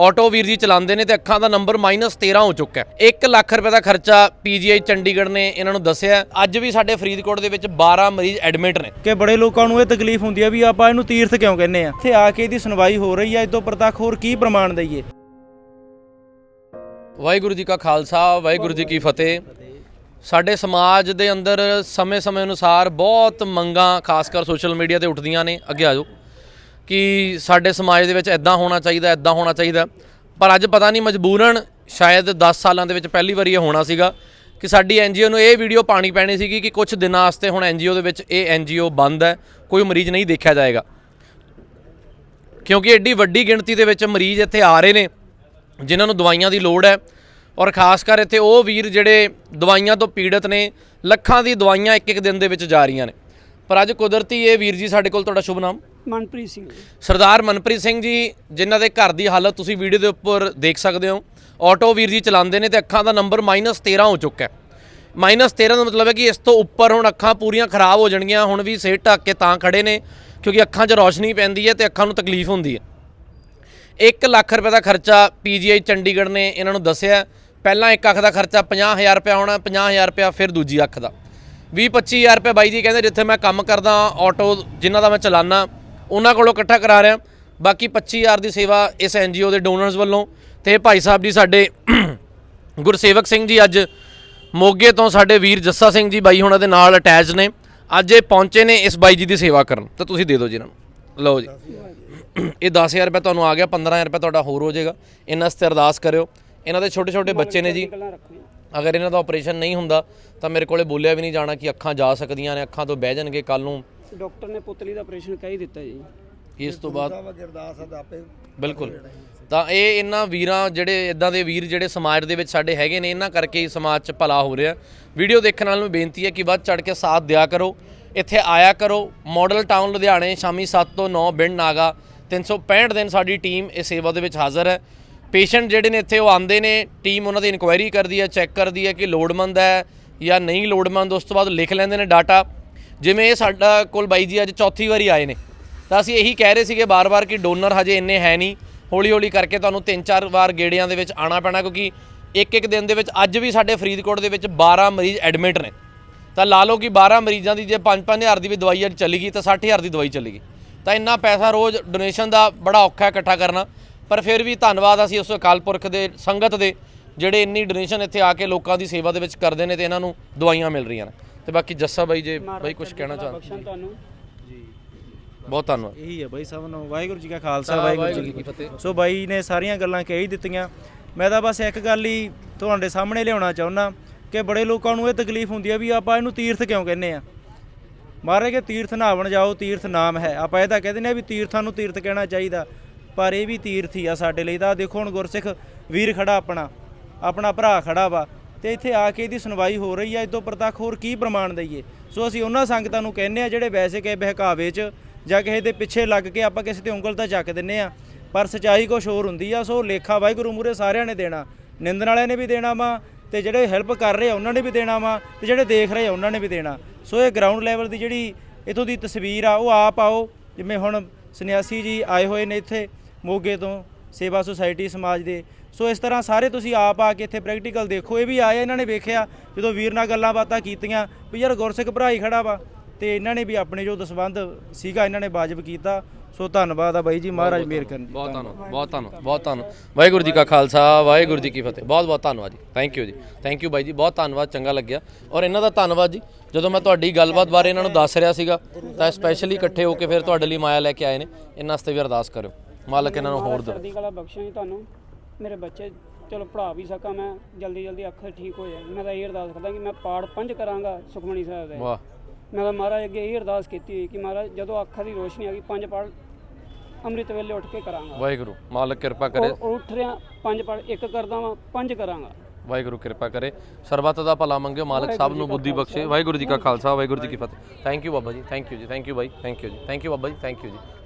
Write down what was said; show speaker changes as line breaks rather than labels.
Auto ਵੀਰ ਜੀ ਚਲਾਉਂਦੇ ਨੇ ਤੇ ਅੱਖਾਂ ਦਾ ਨੰਬਰ -13 ਹੋ ਚੁੱਕਾ ਹੈ। 1 ਲੱਖ ਰੁਪਏ ਦਾ ਖਰਚਾ ਪੀਜੀਆਈ ਚੰਡੀਗੜ੍ਹ ਨੇ ਇਹਨਾਂ ਨੂੰ ਦੱਸਿਆ। ਅੱਜ ਵੀ ਸਾਡੇ ਫਰੀਦਕੋਟ ਦੇ ਵਿੱਚ 12 ਮਰੀਜ਼ ਐਡਮਿਟ ਨੇ।
ਕਿ ਬੜੇ ਲੋਕਾਂ ਨੂੰ ਇਹ ਤਕਲੀਫ ਹੁੰਦੀ ਹੈ ਵੀ ਆਪਾਂ ਇਹਨੂੰ ਤੀਰਥ ਕਿਉਂ ਕਹਿੰਦੇ ਆ ਇੱਥੇ ਆ ਕੇ ਇਹਦੀ ਸੁਣਵਾਈ ਹੋ ਰਹੀ ਹੈ ਇਦੋਂ ਪ੍ਰਤੱਖ ਹੋਰ ਕੀ ਪ੍ਰਮਾਣ ਦਈਏ?
ਵਾਹਿਗੁਰੂ ਜੀ ਕਾ ਖਾਲਸਾ ਵਾਹਿਗੁਰੂ ਜੀ ਕੀ ਫਤਿਹ। ਸਾਡੇ ਸਮਾਜ ਦੇ ਅੰਦਰ ਸਮੇਂ-ਸਮੇਂ ਅਨੁਸਾਰ ਬਹੁਤ ਮੰਗਾਂ ਖਾਸ ਕਰ ਸੋਸ਼ਲ ਮੀਡੀਆ ਤੇ ਉੱਠਦੀਆਂ ਨੇ। ਅੱਗੇ ਆ ਜਾਓ। ਕਿ ਸਾਡੇ ਸਮਾਜ ਦੇ ਵਿੱਚ ਐਦਾਂ ਹੋਣਾ ਚਾਹੀਦਾ ਐਦਾਂ ਹੋਣਾ ਚਾਹੀਦਾ। ਪਰ ਅੱਜ ਪਤਾ ਨਹੀਂ ਮਜਬੂਰਨ ਸ਼ਾਇਦ 10 ਸਾਲਾਂ ਦੇ ਵਿੱਚ ਪਹਿਲੀ ਵਾਰੀ ਇਹ ਹੋਣਾ ਸੀਗਾ ਕਿ ਸਾਡੀ ਐਨਜੀਓ ਨੂੰ ਇਹ ਵੀਡੀਓ ਪਾਣੀ ਪੈਣੀ ਸੀਗੀ ਕਿ ਕੁਝ ਦਿਨਾਂ ਵਾਸਤੇ ਹੁਣ ਐਨਜੀਓ ਦੇ ਵਿੱਚ ਇਹ ਐਨਜੀਓ ਬੰਦ ਹੈ, ਕੋਈ ਮਰੀਜ਼ ਨਹੀਂ ਦੇਖਿਆ ਜਾਏਗਾ। ਕਿਉਂਕਿ ਐਡੀ ਵੱਡੀ ਗਿਣਤੀ ਦੇ ਵਿੱਚ ਮਰੀਜ਼ ਇੱਥੇ ਆ ਰਹੇ ਨੇ, ਜਿਨ੍ਹਾਂ ਨੂੰ ਦਵਾਈਆਂ ਦੀ ਲੋੜ ਹੈ। ਔਰ ਖਾਸ ਕਰ ਇੱਥੇ ਉਹ ਵੀਰ ਜਿਹੜੇ ਦਵਾਈਆਂ ਤੋਂ ਪੀੜਤ ਨੇ, ਲੱਖਾਂ ਦੀ ਦਵਾਈਆਂ ਇੱਕ ਇੱਕ ਦਿਨ ਦੇ ਵਿੱਚ ਜਾ ਰਹੀਆਂ ਨੇ। ਪਰ ਅੱਜ ਕੁਦਰਤੀ ਇਹ ਵੀਰ ਜੀ ਸਾਡੇ ਕੋਲ ਤੁਹਾਡਾ ਸ਼ੁਭ ਨਾਮ।
ਮਨਪ੍ਰੀਤ ਸਿੰਘ
ਸਰਦਾਰ ਮਨਪ੍ਰੀਤ ਸਿੰਘ ਜੀ, ਜਿਨ੍ਹਾਂ ਦੇ ਘਰ ਦੀ ਹਾਲਤ ਤੁਸੀਂ ਵੀਡੀਓ ਦੇ ਉੱਪਰ ਦੇਖ ਸਕਦੇ ਹੋ, ਆਟੋ ਵੀਰ ਜੀ ਚਲਾਉਂਦੇ ਨੇ ਤੇ ਅੱਖਾਂ ਦਾ ਨੰਬਰ -13 ਹੋ ਚੁੱਕਾ ਹੈ। -13 ਦਾ ਮਤਲਬ ਹੈ ਕਿ ਇਸ ਤੋਂ ਉੱਪਰ ਹੁਣ ਅੱਖਾਂ ਪੂਰੀਆਂ ਖਰਾਬ ਹੋ ਜਾਣਗੀਆਂ, ਹੁਣ ਵੀ ਸਿਰ ਢੱਕ ਕੇ ਤਾਂ ਖੜੇ ਨੇ, ਕਿਉਂਕਿ ਅੱਖਾਂ 'ਚ ਰੌਸ਼ਨੀ ਪੈਂਦੀ ਹੈ ਤੇ ਅੱਖਾਂ ਨੂੰ ਤਕਲੀਫ ਹੁੰਦੀ ਹੈ। 1 ਲੱਖ ਰੁਪਏ ਦਾ ਖਰਚਾ ਪੀਜੀਆਈ ਚੰਡੀਗੜ੍ਹ ਨੇ ਇਹਨਾਂ ਨੂੰ ਦੱਸਿਆ ਪਹਿਲਾਂ ਇੱਕ ਅੱਖ ਦਾ ਖਰਚਾ 50000 ਰੁਪਏ ਹੋਣਾ 50000 ਰੁਪਏ ਫਿਰ ਦੂਜੀ ਅੱਖ ਦਾ। 20 25000 ਰੁਪਏ ਬਾਈ ਜੀ ਕਹਿੰਦੇ ਜਿੱਥੇ ਮੈਂ ਕੰਮ ਕਰਦਾ, ਆਟੋ ਜਿਨ੍ਹਾਂ ਦਾ ਮੈਂ ਚਲਾਨਾ ਉਹਨਾਂ ਕੋਲੋਂ ਇਕੱਠਾ ਕਰਾ ਰਿਹਾ। ਬਾਕੀ 25000 ਦੀ ਸੇਵਾ ਇਸ ਐਨਜੀਓ ਦੇ ਡੋਨਰਸ ਵੱਲੋਂ ਤੇ ਇਹ ਭਾਈ ਸਾਹਿਬ ਜੀ ਸਾਡੇ ਗੁਰਸੇਵਕ ਸਿੰਘ ਜੀ ਅੱਜ ਮੋਗੇ ਤੋਂ ਸਾਡੇ ਵੀਰ ਜੱਸਾ ਸਿੰਘ ਜੀ ਬਾਈ ਹੁਣਾਂ ਦੇ ਨਾਲ ਅਟੈਚ ਨੇ। ਅੱਜ ਇਹ ਪਹੁੰਚੇ ਨੇ ਇਸ ਬਾਈ ਜੀ ਦੀ ਸੇਵਾ ਕਰਨ। ਤਾਂ ਤੁਸੀਂ ਦੇ ਦਿਓ ਜੀ ਇਹਨਾਂ ਨੂੰ। ਲਓ ਜੀ। ਇਹ 10000 ਰੁਪਏ ਤੁਹਾਨੂੰ ਆ ਗਿਆ 15000 ਰੁਪਏ ਤੁਹਾਡਾ ਹੋਰ ਹੋ ਜਾਏਗਾ। ਇਹਨਾਂ ਵਾਸਤੇ ਅਰਦਾਸ ਕਰਿਓ। ਇਹਨਾਂ ਦੇ ਛੋਟੇ ਛੋਟੇ ਬੱਚੇ ਨੇ ਜੀ। ਅਗਰ ਇਹਨਾਂ ਦਾ ਆਪਰੇਸ਼ਨ ਨਹੀਂ ਹੁੰਦਾ, ਤਾਂ ਮੇਰੇ ਕੋਲੇ ਬੋਲਿਆ ਵੀ ਨਹੀਂ ਜਾਣਾ ਕਿ ਅੱਖਾਂ ਜਾ ਸਕਦੀਆਂ ਨੇ, ਅੱਖਾਂ ਤੋਂ ਬਹਿ ਜਾਣਗੇ ਕੱਲ ਨੂੰ।
ਡਾਕਟਰ ਨੇ ਪੁਤਲੀ ਦਾ ਆਪਰੇਸ਼ਨ ਕਹਿ ਹੀ ਦਿੱਤਾ ਜੀ।
ਇਸ ਤੋਂ ਬਾਅਦ ਬਿਲਕੁਲ। ਤਾਂ ਇਹ ਇਹਨਾਂ ਵੀਰਾਂ ਜਿਹੜੇ ਇਦਾਂ ਦੇ ਵੀਰ ਜਿਹੜੇ ਸਮਾਜ ਦੇ ਵਿੱਚ ਸਾਡੇ ਹੈਗੇ ਨੇ ਇਹਨਾਂ ਕਰਕੇ ਹੀ ਸਮਾਜ 'ਚ ਭਲਾ ਹੋ ਰਿਹਾ। ਵੀਡੀਓ ਦੇਖਣ ਨਾਲ ਨੂੰ ਬੇਨਤੀ ਹੈ ਕਿ ਵੱਧ ਚੜ ਕੇ ਸਾਥ ਦਿਆ ਕਰੋ। ਇੱਥੇ ਆਇਆ ਕਰੋ। ਮਾਡਲ ਟਾਊਨ ਲੁਧਿਆਣੇ ਸ਼ਾਮੀ 7 ਤੋਂ 9 ਬਿੰਡ ਨਾਗਾ। 365 ਦਿਨ ਸਾਡੀ ਟੀਮ ਇਸ ਸੇਵਾ ਦੇ ਵਿੱਚ ਹਾਜ਼ਰ ਹੈ। ਪੇਸ਼ੈਂਟ ਜਿਹੜੇ ਨੇ ਇੱਥੇ ਉਹ ਆਉਂਦੇ ਨੇ। ਟੀਮ ਉਹਨਾਂ ਦੀ ਇਨਕੁਆਇਰੀ ਕਰਦੀ ਹੈ ਚੈੱਕ ਕਰਦੀ ਹੈ ਕਿ ਲੋੜਮੰਦ ਹੈ ਜਾਂ ਨਹੀਂ ਲੋੜਮੰਦ। ਉਸ ਤੋਂ ਬਾਅਦ ਲਿਖ ਲੈਂਦੇ ਨੇ ਡਾਟਾ। ਜਿਵੇਂ ਇਹ ਸਾਡਾ ਕੋਲ ਬਾਈ ਜੀ ਅੱਜ ਚੌਥੀ ਵਾਰੀ ਆਏ ਨੇ। ਤਾਂ ਅਸੀਂ ਇਹੀ ਕਹਿ ਰਹੇ ਸੀਗੇ ਬਾਰ-ਬਾਰ ਕਿ ਡੋਨਰ ਹਜੇ ਇੰਨੇ ਹੈ ਨਹੀਂ। ਹੌਲੀ-ਹੌਲੀ ਕਰਕੇ ਤੁਹਾਨੂੰ ਤਿੰਨ ਚਾਰ ਵਾਰ ਗੇੜਿਆਂ ਦੇ ਵਿੱਚ ਆਣਾ ਪੈਣਾ ਕਿਉਂਕਿ ਇੱਕ ਇੱਕ ਦਿਨ ਦੇ ਵਿੱਚ ਅੱਜ ਵੀ ਸਾਡੇ ਫਰੀਦਕੋਟ ਦੇ ਵਿੱਚ 12 ਮਰੀਜ਼ ਐਡਮਿਟ ਨੇ। ਤਾਂ ਲਾ ਲਓ ਕਿ 12 ਮਰੀਜ਼ਾਂ ਦੀ ਜੇ 5-5000 ਦੀ ਵੀ ਦਵਾਈ ਅੱਜ ਚੱਲੀ ਗਈ ਤਾਂ 60000 ਦੀ ਦਵਾਈ ਚੱਲੀ ਗਈ। ਤਾਂ ਇੰਨਾ ਪੈਸਾ ਰੋਜ਼ ਡੋਨੇਸ਼ਨ ਦਾ ਬੜਾ ਔਖਾ ਇਕੱਠਾ ਕਰਨਾ। ਪਰ ਫਿਰ ਵੀ ਧੰਨਵਾਦ ਅਸੀਂ ਉਸ ਅਕਾਲ ਪੁਰਖ ਦੇ ਸੰਗਤ ਦੇ, ਜਿਹੜੇ ਇੰਨੀ ਡੋਨੇਸ਼ਨ ਇੱਥੇ ਆ ਕੇ ਲੋਕਾਂ ਦੀ ਸੇਵਾ ਦੇ ਵਿੱਚ ਕਰਦੇ ਨੇ ਤੇ ਇਹਨਾਂ ਨੂੰ ਦਵਾਈਆਂ ਮਿਲ ਰਹੀਆਂ ਨੇ। ਤੇ ਬਾਕੀ ਜੱਸਾ ਬਾਈ ਜੇ ਬਾਈ ਕੁਝ ਕਹਿਣਾ ਚਾਹੁੰਦੇ।
ਬਖਸ਼ਣ ਤੁਹਾਨੂੰ।
ਬਹੁਤ ਧੰਨਵਾਦ।
ਇਹੀ ਹੈ ਬਾਈ ਸਭ ਨੂੰ। ਵਾਹਿਗੁਰੂ ਜੀ ਕਾ ਖਾਲਸਾ ਵਾਹਿਗੁਰੂ ਜੀ ਕੀ ਫਤਿਹ। ਸੋ ਬਾਈ ਨੇ ਸਾਰੀਆਂ ਗੱਲਾਂ ਕਹਿ ਹੀ ਦਿੱਤੀਆਂ। ਮੈਂ ਤਾਂ ਬਸ ਇੱਕ ਗੱਲ ਹੀ ਤੁਹਾਡੇ ਸਾਹਮਣੇ ਲਿਆਉਣਾ ਚਾਹੁੰਦਾ ਕਿ ਬੜੇ ਲੋਕਾਂ ਨੂੰ ਇਹ ਤਕਲੀਫ ਹੁੰਦੀ ਹੈ ਵੀ ਆਪਾਂ ਇਹਨੂੰ ਤੀਰਥ ਕਿਉਂ ਕਹਿੰਦੇ ਆ? ਮਹਾਰਾਜ ਕੇ ਤੀਰਥ ਨਹਾਵਣ ਜਾਓ ਤੀਰਥ ਨਾਮ ਹੈ। ਆਪਾਂ ਇਹ ਤਾਂ ਕਹਿੰਦੇ ਨੇ ਵੀ ਤੀਰਥਾਂ ਨੂੰ ਤੀਰਥ ਕਹਿਣਾ ਚਾਹੀਦਾ। ਪਰ ਇਹ ਵੀ ਤੀਰਥ ਹੀ ਆ ਸਾਡੇ ਲਈ। ਤਾਂ ਦੇਖੋ ਹੁਣ ਗੁਰਸਿੱਖ ਵੀਰ ਖੜਾ ਆਪਣਾ। ਆਪਣਾ ਭਰਾ ਖੜਾ ਵਾ। ਤੇ ਇੱਥੇ ਆ ਕੇ ਇਹਦੀ ਸੁਣਵਾਈ ਹੋ ਰਹੀ ਆ ਇਦੋਂ ਪ੍ਰਤੱਖ ਹੋਰ ਕੀ ਪ੍ਰਮਾਣ ਦਈਏ? ਸੋ ਅਸੀਂ ਉਹਨਾਂ ਸੰਗਤਾਂ ਨੂੰ ਕਹਿੰਦੇ ਆ, ਜਿਹੜੇ ਵੈਸੇ ਕਿ ਬਹਿਕਾਵੇ 'ਚ ਜਾਂ ਕਿਸੇ ਦੇ ਪਿੱਛੇ ਲੱਗ ਕੇ ਆਪਾਂ ਕਿਸੇ ਤੇ ਉਂਗਲ ਤਾਂ ਚੱਕ ਦਿੰਨੇ ਆ, ਪਰ ਸਚਾਈ ਕੁਛ ਹੋਰ ਹੁੰਦੀ ਆ, ਸੋ ਲੇਖਾ ਵਾਹਿਗੁਰੂ ਮੂਰੇ ਸਾਰਿਆਂ ਨੇ ਦੇਣਾ, ਨਿੰਦਣ ਵਾਲਿਆਂ ਨੇ ਵੀ ਦੇਣਾ ਵਾ, ਤੇ ਜਿਹੜੇ ਹੈਲਪ ਕਰ ਰਹੇ ਆ ਉਹਨਾਂ ਨੇ ਵੀ ਦੇਣਾ ਵਾ, ਤੇ ਜਿਹੜੇ ਦੇਖ ਰਹੇ ਆ ਉਹਨਾਂ ਨੇ ਵੀ ਦੇਣਾ। ਸੋ ਇਹ ਗਰਾਊਂਡ ਲੈਵਲ ਦੀ ਜਿਹੜੀ ਇਥੋਂ ਦੀ ਤਸਵੀਰ ਆ, ਉਹ ਆਪ ਆਓ, ਜਿਵੇਂ ਹੁਣ ਸੰਨਿਆਸੀ ਜੀ ਆਏ ਹੋਏ ਨੇ ਇੱਥੇ ਮੋਗੇ ਤੋਂ ਸੇਵਾ ਸੁਸਾਇਟੀ ਸਮਾਜ ਦੇ ਸੋ ਇਸ ਤਰ੍ਹਾਂ ਸਾਰੇ ਤੁਸੀਂ ਆਪ ਆ ਕੇ ਇੱਥੇ ਪ੍ਰੈਕਟੀਕਲ ਦੇਖੋ। ਇਹ ਵੀ ਆਏ ਇਹਨਾਂ ਨੇ ਵੇਖਿਆ ਜਦੋਂ ਵੀਰ ਨਾਲ ਗੱਲਾਂ ਬਾਤਾਂ ਕੀਤੀਆਂ ਵੀ ਯਾਰ ਗੁਰਸਿੱਖ ਭਰਾ ਹੀ ਖੜਾ ਵਾ ਤੇ ਇਹਨਾਂ ਨੇ ਵੀ ਆਪਣੇ ਜੋ ਦਸਬੰਧ ਸੀਗਾ ਇਹਨਾਂ ਨੇ ਵਾਜਬ ਕੀਤਾ। ਸੋ ਧੰਨਵਾਦ ਆ ਬਾਈ ਜੀ ਮਹਾਰਾਜ ਮੇਰ ਕਰਨ ਜੀ
ਬਹੁਤ ਧੰਨਵਾਦ ਬਹੁਤ ਧੰਨਵਾਦ ਬਹੁਤ ਧੰਨਵਾਦ। ਵਾਹਿਗੁਰੂ ਜੀ ਕਾ ਖਾਲਸਾ ਵਾਹਿਗੁਰੂ ਜੀ ਕੀ ਫਤਿਹ। ਬਹੁਤ ਬਹੁਤ ਧੰਨਵਾਦ ਜੀ। ਥੈਂਕ ਯੂ ਜੀ। ਥੈਂਕ ਯੂ ਬਾਈ ਜੀ ਬਹੁਤ ਧੰਨਵਾਦ ਚੰਗਾ ਲੱਗਿਆ। ਔਰ ਇਹਨਾਂ ਦਾ ਧੰਨਵਾਦ ਜੀ ਜਦੋਂ ਮੈਂ ਤੁਹਾਡੀ ਗੱਲਬਾਤ ਬਾਰੇ ਇਹਨਾਂ ਨੂੰ ਦੱਸ ਰਿਹਾ ਸੀਗਾ ਤਾਂ ਸਪੈਸ਼ਲੀ ਇਕੱਠੇ ਹੋ ਕੇ ਫਿਰ ਤੁਹਾਡੇ ਲਈ ਮਾਇਆ ਲੈ ਕੇ ਆਏ ਨੇ। ਇਹਨਾਂ ਵਾਸਤੇ ਵੀ ਅਰਦਾਸ ਕਰਿਓ। ਮਾਲਕ ਇਹਨਾਂ ਨੂੰ ਹੋਰ ਦੇ
ਸਰਦੀ ਕਲਾ ਬਖਸ਼ਣ ਜੀ ਤੁਹਾਨੂੰ। ਮੇਰੇ ਬੱਚੇ ਚਲੋ ਪੜ੍ਹਾ ਵੀ ਸਕਾਂ ਮੈਂ ਜਲਦੀ ਜਲਦੀ ਅੱਖ ਠੀਕ ਹੋ ਜਾਏ। ਮੈਂ ਤਾਂ ਇਹ ਅਰਦਾਸ ਕਰਦਾ ਕਿ ਮੈਂ ਪਾਠ ਪੰਜ ਕਰਾਂਗਾ ਸੁਖਮਣੀ ਸਾਹਿਬ ਦੇ।
ਵਾਹ।
ਮੈਂ ਤਾਂ ਮਹਾਰਾਜ ਅੱਗੇ ਇਹ ਅਰਦਾਸ ਕੀਤੀ ਹੋਈ ਕਿ ਮਹਾਰਾਜ ਜਦੋਂ ਅੱਖਾਂ ਦੀ ਰੋਸ਼ਨੀ ਆ ਗਈ ਪੰਜ ਪੜ ਅੰਮ੍ਰਿਤ ਵੇਲੇ ਉੱਠ ਕੇ ਕਰਾਂਗਾ।
ਵਾਹਿਗੁਰੂ ਮਾਲਕ ਕਿਰਪਾ ਕਰੇ।
ਉਹ ਉੱਠ ਰਿਆਂ ਪੰਜ ਪੜ ਇੱਕ ਕਰਦਾ ਵਾਂ ਪੰਜ ਕਰਾਂਗਾ।
ਵਾਹਿਗੁਰੂ ਕਿਰਪਾ ਕਰੇ। ਸਰਬੱਤ ਦਾ ਭਲਾ ਮੰਗਿਓ ਮਾਲਕ ਸਭ ਨੂੰ ਬੁੱਧੀ ਬਖਸ਼ੇ। ਵਾਹਿਗੁਰੂ ਜੀ ਕਾ ਖਾਲਸਾ ਵਾਹਿਗੁਰੂ ਜੀ ਕੀ ਫਤਿਹ। ਥੈਂਕ ਯੂ ਬਾਬਾ ਜੀ ਥੈਂਕ ਯੂ ਜੀ ਥੈਂਕ ਯੂ ਬਾਈ ਥੈਂਕ ਯੂ ਜੀ ਥੈਂਕ ਯੂ ਬਾਬਾ ਜੀ ਥੈਂਕ ਯੂ ਜੀ।